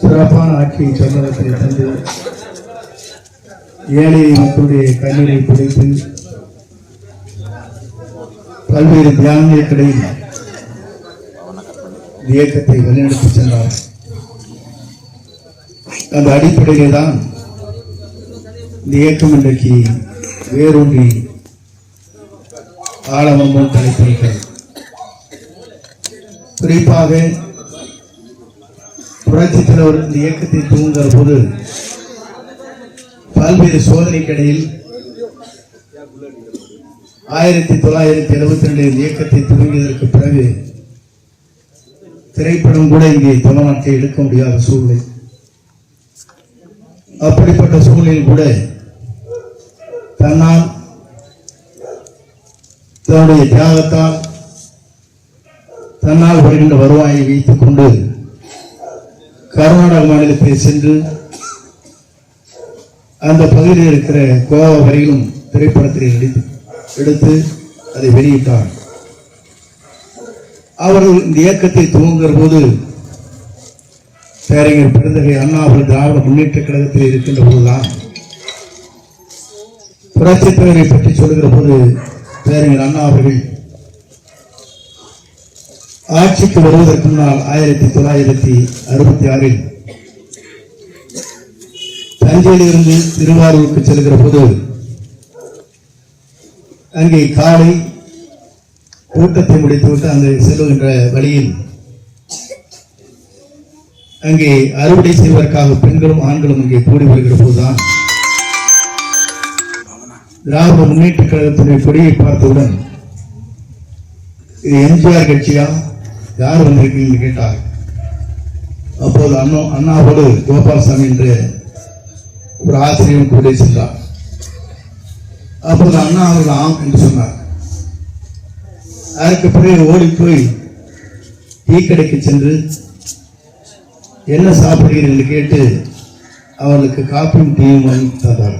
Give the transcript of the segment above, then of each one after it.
சிறப்பான ஆட்சியை தமிழகத்தில் தந்து ஏழை மக்களுடைய கண்ணீரை பிடித்து பல்வேறு தியானங்களுக்கிடையில் இயக்கத்தை வழிநடத்தி சென்றார். அந்த அடிப்படையிலே தான் இந்த இயக்கம் இன்றைக்கு வேரூன்றி ஆழமம் தலைப்பிருக்கிறது குறிப்பாக புரட்சி தலைவர் இந்த இயக்கத்தை தூங்குகிற போது பல்வேறு சோதனைக்கிடையில் ஆயிரத்தி தொள்ளாயிரத்தி எழுபத்தி ரெண்டு இயக்கத்தை துவங்கியதற்கு பிறகு திரைப்படம் கூட இங்கே தமிழ்நாட்டில் எடுக்க முடியாத சூழ்நிலை. அப்படிப்பட்ட சூழ்நிலையில் கூட தன்னால் தன்னுடைய தியாகத்தால் தன்னால் வருகின்ற வருவாயை வைத்துக் கொண்டு கர்நாடக மாநிலத்தை சென்று அந்த பகுதியில் இருக்கிற கோவா வரையிலும் திரைப்படத்தை எடுத்து எடுத்து அதை வெளியிட்டார். அவர்கள் இந்த இயக்கத்தை துவங்குகிற போது பேரறிஞர் பெருந்தகை அண்ணா அவர்கள் திராவிட முன்னேற்ற கழகத்தில் இருக்கின்ற போதுதான் புரட்சித் தலைவரை பற்றி சொல்லுகிற போது பேரறிஞர் அண்ணா அவர்கள் ஆட்சிக்கு வருவதற்கு முன்னால் ஆயிரத்தி தொள்ளாயிரத்தி அறுபத்தி ஆறில் தஞ்சையிலிருந்து திருவாரூருக்கு செல்கிற போது அங்கே காலை கூட்டத்தை முடித்துவிட்டு அங்கே செல்லுகின்ற வழியில் அங்கே அறுவடை செய்வதற்காக பெண்களும் ஆண்களும் அங்கே கூடி வருகிற போதுதான் திராவிட முன்னேற்ற கழகத்தினுடைய கொடியை பார்த்தவுடன் இது எம்ஜிஆர் கட்சியா யார் வந்திருக்கீங்கன்னு கேட்டார்? அப்போது அண்ணா அண்ணாவோடு கோபாலசாமி என்று ஒரு ஆசிரியர் கூட சென்றார். அப்போது அண்ணா அவர்கள் ஆம் என்று சொன்னார். அதற்கு பிறகு ஓடி போய் டீ கடைக்கு சென்று என்ன சாப்பிடுகிறீர்கள்? என்று கேட்டு அவர்களுக்கு காப்பியும் டீயும் வாங்கி தந்தார்.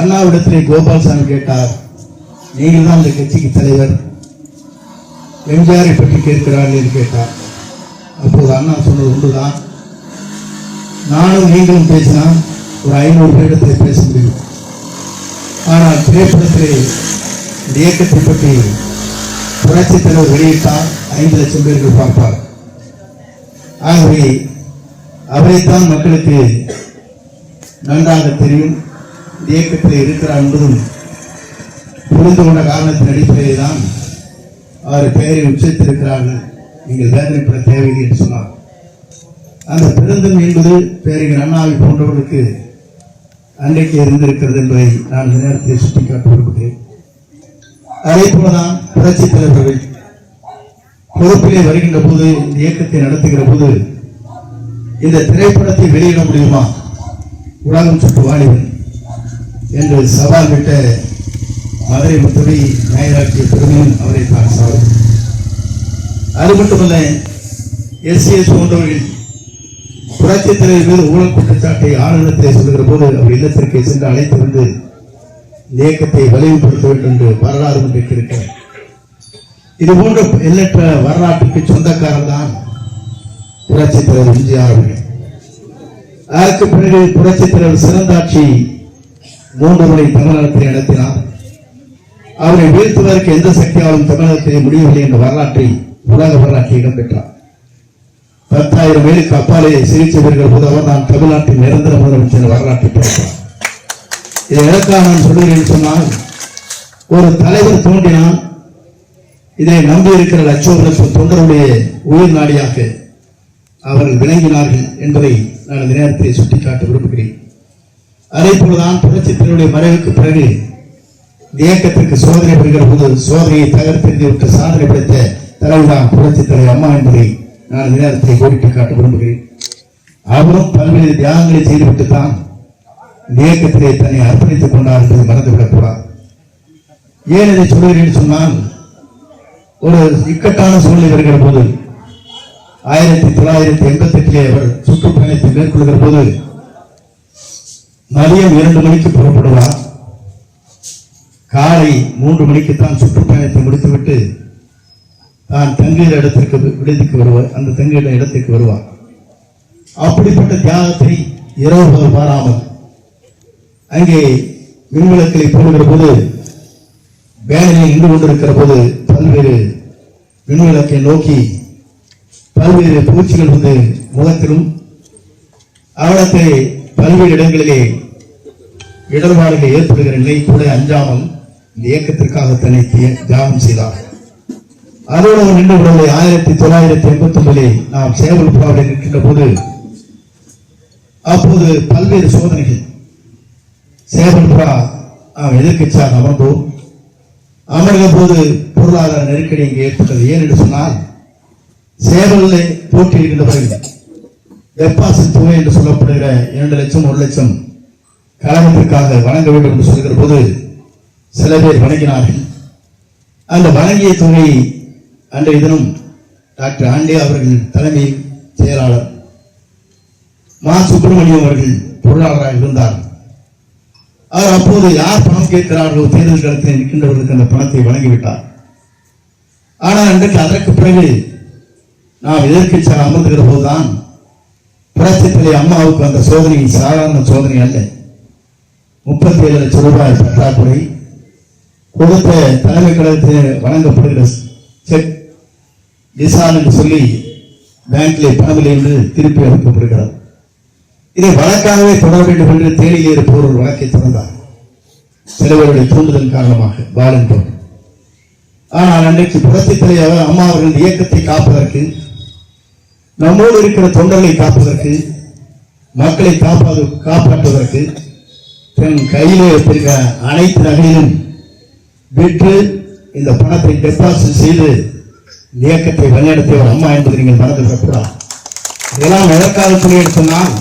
அண்ணாவிடத்திலே கோபாலசாமி கேட்டார் நீங்கள் தான் அந்த கட்சிக்கு தலைவர். எம்ஜிஆரை பற்றி கேட்கிறார் என்று கேட்டார். அப்போது அண்ணா சொன்னது ஒன்றுதான். நானும் நீங்களும் பேசினா ஒரு ஐநூறு பேரிடத்தில் பேச முடியும். ஆனால் திரைப்படத்திலே இந்த இயக்கத்தை பற்றி புரட்சி தலைவர் வெளியிட்டால் ஐந்து லட்சம் பேர்கள் பார்ப்பார். ஆகவே அவரைத்தான் மக்களுக்கு நன்றாக தெரியும். இயக்கத்தில் இருக்கிறார் என்பதும் புரிந்து கொண்ட காரணத்தின் அடிப்படையில் தான் அவர் பெயரை உச்சரித்திருக்கிறார்கள். நீங்கள் வேதனைப்பட தேவையில்லை என்று சொன்னார். அந்த பிறந்தம் என்பது பேரிகர் அண்ணாவை போன்றவர்களுக்கு அன்றைக்கு இருந்திருக்கிறது என்பதை நான் இந்த நேரத்தில் சுட்டிக்காட்ட விரும்புகிறேன் அதே போலதான் புரட்சி தலைவர்கள் பொறுப்பிலே வருகின்ற போது இந்த இயக்கத்தை நடத்துகிற போது இந்த திரைப்படத்தை வெளியிட முடியுமா? உலகம் சுற்று வாலிபன் என்று சவால் விட்ட மதுரை முத்துவை நாயராட்சிய பெருமையும் அவரை தான். சாரும் அது மட்டுமல்ல எஸ்சிஎஸ் போன்றவர்கள் புரட்சித் தலைவர் மீது ஊழல் குற்றச்சாட்டை ஆளுநரத்தை சொல்கிற போது அவர் இல்லத்திற்கு சென்று அழைத்து வந்து இயக்கத்தை வலிமைப்படுத்த வேண்டும் என்று வரலாறு ஒன்றைக்கு இருக்கிறார் இது போன்ற எண்ணற்ற வரலாற்றுக்கு சொந்தக்காரர் தான் புரட்சித் தலைவர் எம்ஜிஆர் அவர்கள். அதற்கு பிறகு புரட்சித் தலைவர் சிறந்தாட்சி மூன்று முறை தமிழகத்தை நடத்தினார். அவரை வீழ்த்துவதற்கு எந்த சக்தியாலும் தமிழகத்திலே முடியவில்லை என்ற வரலாற்றை உலக வரலாற்றை இடம்பெற்றார் பத்தாயிரம் பேருக்கு அப்பாலே சிகிச்சை பெறுகிற போது அவர் நான் தமிழ்நாட்டின் நிரந்தர முதலமைச்சர் வரலாற்றை பார்த்தார் இதை எதற்காக நான் சொல்கிறேன் சொன்னால் ஒரு தலைவர் தோன்றினால் இதை நம்பி இருக்கிற லட்சோப லட்சம் தொண்டருடைய உயிர் நாடியாக அவர்கள் விளங்கினார்கள் என்பதை நான் இந்த நேரத்தில் சுட்டிக்காட்ட விரும்புகிறேன். அதே போலதான் புரட்சித்தினுடைய மறைவுக்கு பிறகு இயக்கத்திற்கு சோதனை பெறுகிற போது சோதனையை தகர்த்தெறிந்து விட்டு சாதனை படைத்த தலைவர்தான் புரட்சி தலைவர் அம்மா என்பதை நான் நேரத்தை கோடிட்டு காட்ட விரும்புகிறேன். அவரும் பல்வேறு தியாகங்களை செய்துவிட்டு தான் இயக்கத்திலே தன்னை அர்ப்பணித்துக் கொண்டார் என்பதை மறந்துவிடக்கூடாது ஏன் இதை சொல்கிறேன் சொன்னால் ஒரு இக்கட்டான சூழ்நிலை வருகிற போது ஆயிரத்தி தொள்ளாயிரத்தி எண்பத்தி எட்டிலே அவர் சுற்றுப்பயணத்தை மேற்கொள்கிற போது மதியம் இரண்டு மணிக்கு புறப்படுவார். காலை மூன்று மணிக்கு தான் சுற்றுப்பயணத்தை முடித்துவிட்டு தான் தங்குகிற இடத்திற்கு விடுதிக்கு வருவார். அந்த தங்குகிற இடத்திற்கு வருவார். அப்படிப்பட்ட தியாகத்தை இரவு பாராமல் அங்கே மின்விளக்களை போடுகிற போது வேலையில் நின்று கொண்டிருக்கிற போது பல்வேறு விண்விளக்கை நோக்கி பல்வேறு பூச்சிகள் வந்து முகத்திலும் அவலத்தை பல்வேறு இடங்களிலே இடர்பாடுகள் ஏற்படுகிற நிலை கூட அஞ்சாமல் இந்த இயக்கத்திற்காக தன்னை தியாகம் செய்தார். அதோடு அவர் நின்று விடலை ஆயிரத்தி தொள்ளாயிரத்தி எண்பத்தி ஒன்பதில் நாம் சேவல் புறாவில் நிற்கின்ற போது அப்போது பல்வேறு சோதனைகள். சேவல் புறா நாம் எதிர்கட்சியாக அமர்ந்தோம். அமர்ந்த போது பொருளாதார நெருக்கடி இங்கே ஏற்பட்டது. ஏன் என்று சொன்னால் சேவலில் போட்டியிடுகின்றவர்கள் டெபாசிட் தொகை என்று சொல்லப்படுகிற இரண்டு லட்சம் ஒரு லட்சம் கழகத்திற்காக வழங்க வேண்டும் என்று சொல்கிற போது சில பேர் வணங்கினார்கள். அந்த வணங்கிய தொகை அன்றைய தினம் டாக்டர் ஆண்டே அவர்கள் தலைமை செயலாளர் மா சுப்பிரமணியம் அவர்கள் பொருளாளராக இருந்தார். அவர் அப்போது யார் பணம் கேட்கிறார்களோ தேர்தல் களத்தில் நிற்கின்றவர்களுக்கு அந்த பணத்தை வழங்கிவிட்டார். ஆனால் அன்றைக்கு அதற்கு பிறகு நாம் எதிர்க்கட்சியாக அமர்ந்துகிற போதுதான் புரட்சித்தலை அம்மாவுக்கு அந்த சோதனை சாதாரண சோதனை அல்ல. முப்பத்தி ஏழு லட்சம் ரூபாய் பற்றாக்குறை கொடுத்த தலைமை கழகத்தில் வழங்கப்படுகிற செக் நிசான் என்று சொல்லி பேங்க்ல பணமில்லை என்று திருப்பி அனுப்பப்படுகிறார் இதை வழக்காகவே தொடர வேண்டும் என்று தேனியில் இருப்பவர் ஒரு வழக்கை தொடர்ந்தார். சிலவருடைய தூண்டுதல் காரணமாக பாலன் ஆனால் அன்றைக்கு புரட்சி தலைவர் அம்மா அவர்கள் இயக்கத்தை காப்பதற்கு நம்மோடு இருக்கிற தொண்டர்களை காப்பதற்கு மக்களை காப்பாது காப்பாற்றுவதற்கு தன் கையிலே வைத்திருக்கிற அனைத்து நகையிலும் விற்று இந்த பணத்தை டெபாசிட் செய்து இந்த இயக்கத்தை வழிநடத்தியவர் அம்மா என்பது நீங்கள் மனதில் விடக்கூடாது. இதெல்லாம் எதற்காக சொல்லி சொன்னால்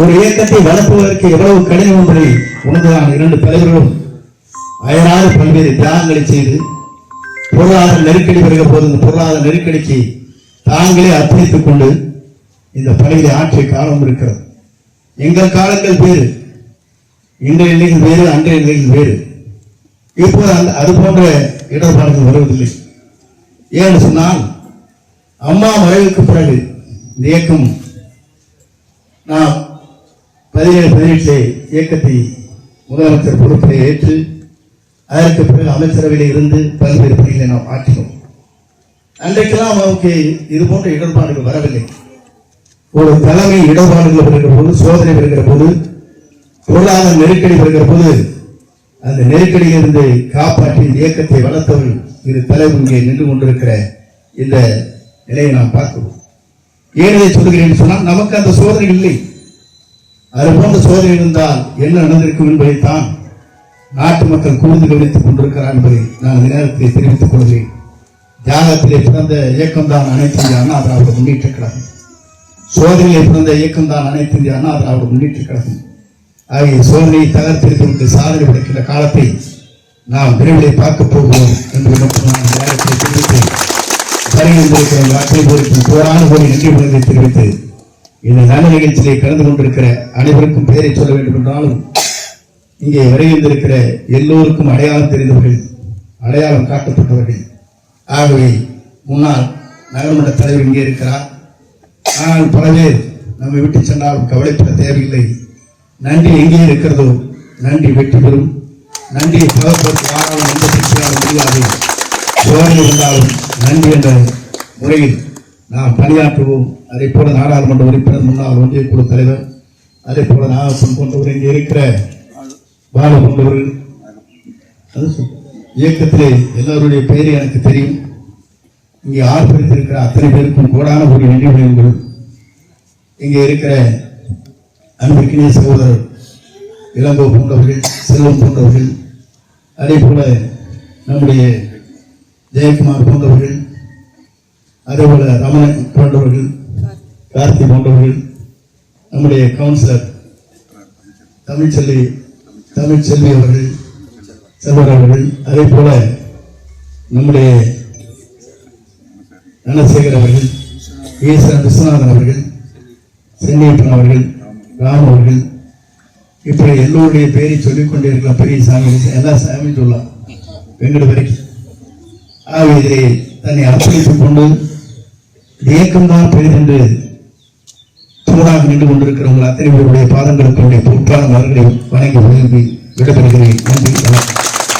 ஒரு இயக்கத்தை வளர்ப்பதற்கு எவ்வளவு கடினம் என்பதை உணர்ந்ததான் இரண்டு தலைவர்களும் அயராறு பல்வேறு தியாகங்களை செய்து பொருளாதார நெருக்கடி வருகிற போது இந்த பொருளாதார நெருக்கடிக்கு தாங்களே அர்ப்பணித்துக் கொண்டு இந்த பணிகளை ஆற்றிய காலம் இருக்கிறது. எங்கள் காலங்கள் வேறு இன்றைய நிலைகள் வேறு அன்றைய நிலைகள் வேறு. இப்போது அந்த அது போன்ற இடர்பாடுகள் வருவதில்லை. ஏன்னு சொன்னால் அம்மா மறைவுக்கு பிறகு இந்த இயக்கம் நாம் பதினேழு பதினெட்டு இயக்கத்தை முதலமைச்சர் பொறுப்பிலே ஏற்று அதற்கு பிறகு அமைச்சரவையில் இருந்து பல்வேறு பணிகளை நாம் ஆற்றினோம். அன்றைக்கெல்லாம் அவருக்கு இது போன்ற இடர்பாடுகள் வரவில்லை. ஒரு தலைமை இடர்பாடுகள் வருகிற போது சோதனை வருகிற போது பொருளாதார நெருக்கடி வருகிற போது அந்த நெருக்கடியிலிருந்து காப்பாற்றி இந்த இயக்கத்தை வளர்த்தவர்கள் இரு தலைவர் இங்கே நின்று கொண்டிருக்கிற இந்த நிலையை நாம் பார்க்கிறோம். ஏன் இதை சொல்கிறேன் சொன்னால் நமக்கு அந்த சோதனை இல்லை. அது போன்ற சோதனை இருந்தால் என்ன நடந்திருக்கும் என்பதைத்தான் நாட்டு மக்கள் கூர்ந்து கவனித்துக் கொண்டிருக்கிறார் என்பதை நான் இந்த நேரத்தில் தெரிவித்துக் கொள்கிறேன். தியாகத்திலே பிறந்த இயக்கம்தான் அனைத்து இந்திய அண்ணா திராவிட முன்னேற்ற கழகம். சோதனையிலே பிறந்த இயக்கம் தான் அனைத்து இந்திய அண்ணா திராவிட முன்னேற்ற கழகம். ஆகிய சோதனையை தகர்த்திருக்கின்ற சாதனை படைக்கின்ற காலத்தை நாம் விரைவில் பார்க்க போகிறோம் என்பதை மட்டும் நான் நேரத்தை தெரிவித்து வருகின்றிருக்கிற வாக்கை பொறுத்து போரான கோடான கோடி நன்றி உணர்வை தெரிவித்து இந்த நல்ல நிகழ்ச்சியிலே கலந்து கொண்டிருக்கிற அனைவருக்கும் பெயரை சொல்ல வேண்டும் என்றாலும் இங்கே வருகின்றிருக்கிற எல்லோருக்கும் அடையாளம் தெரிந்தவர்கள் அடையாளம் காட்டப்பட்டவர்கள். ஆகவே முன்னாள் நகரமன்ற தலைவர் இங்கே இருக்கிறார். ஆனால் பல பேர் நம்மை விட்டு சென்றாலும் கவலைப்பட தேவையில்லை. நன்றி எங்கே இருக்கிறதோ நன்றி வெற்றி பெறும். நன்றியை பகப்படுத்த யாராலும் எந்த பிரச்சனையாலும் முடியாது. சோதனை இருந்தாலும் நன்றி என்ற முறையில் நாம் பணியாற்றுவோம். அதே போல நாடாளுமன்ற உறுப்பினர் முன்னாள் ஒன்றிய குழு தலைவர் அதே போல நாகப்பன் போன்றவர் இங்கே இருக்கிற பாலு போன்றவர்கள் அது இயக்கத்திலே எல்லோருடைய பெயர் எனக்கு தெரியும். இங்கே ஆர்ப்பரித்திருக்கிற அத்தனை பேருக்கும் கோடான ஒரு நன்றி விடுங்கள் இங்கே இருக்கிற அன்பிற்கினிய சகோதரர் இளங்கோ போன்றவர்கள் செல்வம் போன்றவர்கள் அதே போல நம்முடைய ஜெயக்குமார் போன்றவர்கள் அதே போல ரமணன் போன்றவர்கள் கார்த்தி போன்றவர்கள் நம்முடைய கவுன்சிலர் தமிழ்ச்செல்வி தமிழ்ச்செல்வி அவர்கள் செல்வர் அவர்கள் அதே போல நம்முடைய ரணசேகர் அவர்கள் ஈஸ்வரன் விஸ்வநாதன் அவர்கள் சென்னியப்பன் அவர்கள் ராம் அவர்கள் இப்படி எல்லோருடைய பெயரை சொல்லிக்கொண்டே இருக்கலாம் பெரிய சாமி எல்லா சாமி சொல்லலாம் வெங்கட வரைக்கும் ஆக இதிலே தன்னை அர்ப்பணித்துக் கொண்டு இயக்கம்தான் பெரிதென்று தூணாக நின்று கொண்டிருக்கிற உங்கள் அத்தனை பேருடைய பாதங்களுக்கு உடைய மரங்களை வணங்கி விரும்பி விடைபெறுகிறேன். நன்றி வணக்கம்.